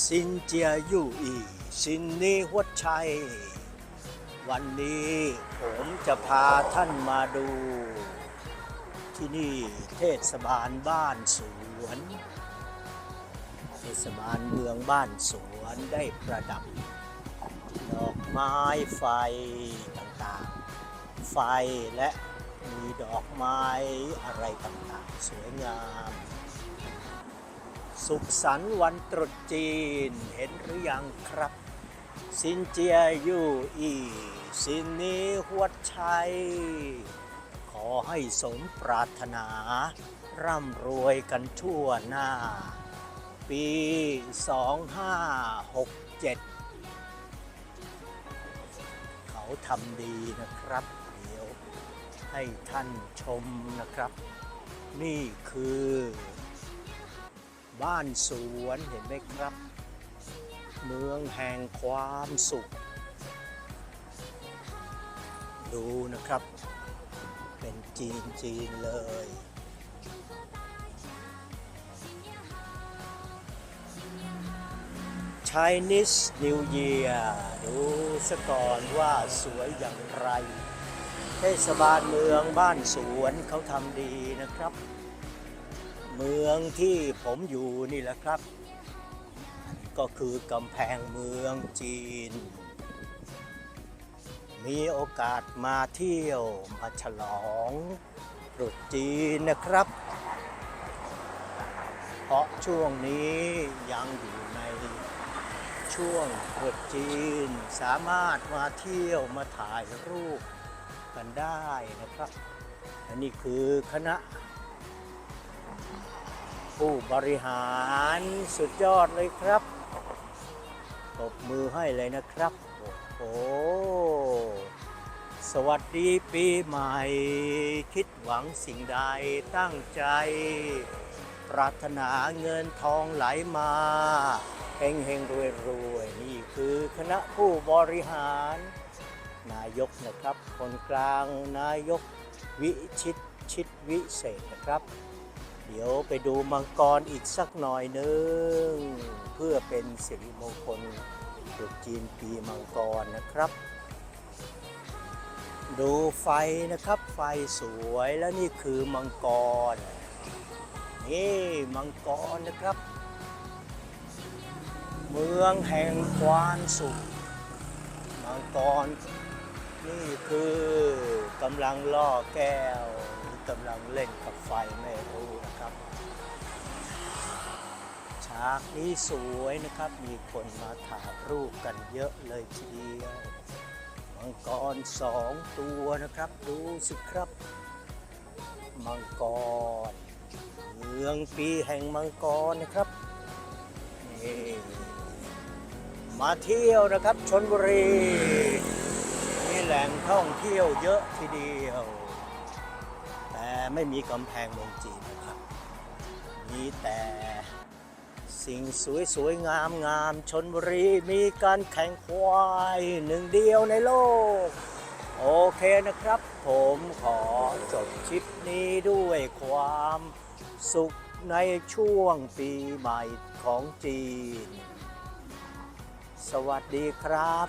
ซินเจียยู่อีซินนี่หัวชัย วันนี้ผมจะพาท่านมาดู ที่นี่เทศบาลบ้านสวน เทศบาลเมืองบ้านสวนได้ประดับ ดอกไม้ไฟต่างๆ ไฟและมีดอกไม้อะไรต่างๆ สวยงาม สุขสันต์วันตรุษจีน เห็นหรือยังครับสินเจียยู่อีสินนี้หัวชัย ขอให้สมปรารถนา ร่ำรวยกันทั่วหน้า ปี 2567 เขาทำดีนะครับ เดี๋ยวให้ท่านชมนะครับ นี่คือ บ้านสวนเห็นไหมครับ เมืองแห่งความสุข ดูนะครับ เป็นจีนจีนเลย Chinese New Year ดูสะก่อนว่าสวยอย่างไร เทศบาลเมืองบ้านสวนเขาทำดีนะครับ เมืองที่ผมอยู่นี่แหละครับ ก็คือกำแพงเมืองจีน มีโอกาสมาเที่ยวมาฉลองตรุษจีนนะครับ เพราะช่วงนี้ยังอยู่ในช่วงตรุษจีนสามารถมาเที่ยวมาถ่ายรูปกันได้นะครับอันนี้คือคณะ ผู้บริหารสุดยอดเลยครับตบมือให้เลยนะครับ โอ้โห สวัสดีปีใหม่ คิดหวังสิ่งใดตั้งใจ ปรารถนาเงินทองไหลมาเฮงเฮงรวยรวยนี่คือคณะผู้บริหาร นายกนะครับ คนกลางนายกวิชิตชิตวิเศษนะครับ เดี๋ยวไปดูมังกรอีกสักหน่อยหนึง เพื่อเป็นสิริมงคลตรุษจีนปีมังกรนะครับ ดูไฟนะครับ ไฟสวยแล้วนี่คือมังกร นี่มังกรนะครับ เมืองแห่งความสุข มังกร นี่คือกำลังล่อแก้ว กำลังเล่นกับไฟไม่รู้นะครับฉากนี้สวยนะครับ มีคนมาถ่ายรูปกันเยอะเลยทีเดียวมังกรสองตัวนะครับ ดูสิครับ มังกร เมืองปีแห่งมังกรนะครับนี่มาเที่ยวนะครับชนบุรี มีแหล่งท่องเที่ยวเยอะทีเดียว แต่ไม่มีกำแพงเมืองจีนนะครับ มีแต่สิ่งสวยๆงามๆชนบุรีมีการแข่งควายหนึ่งเดียวในโลก โอเคนะครับ ผมขอจบคลิปนี้ด้วยความสุขในช่วงปีใหม่ของจีน สวัสดีครับ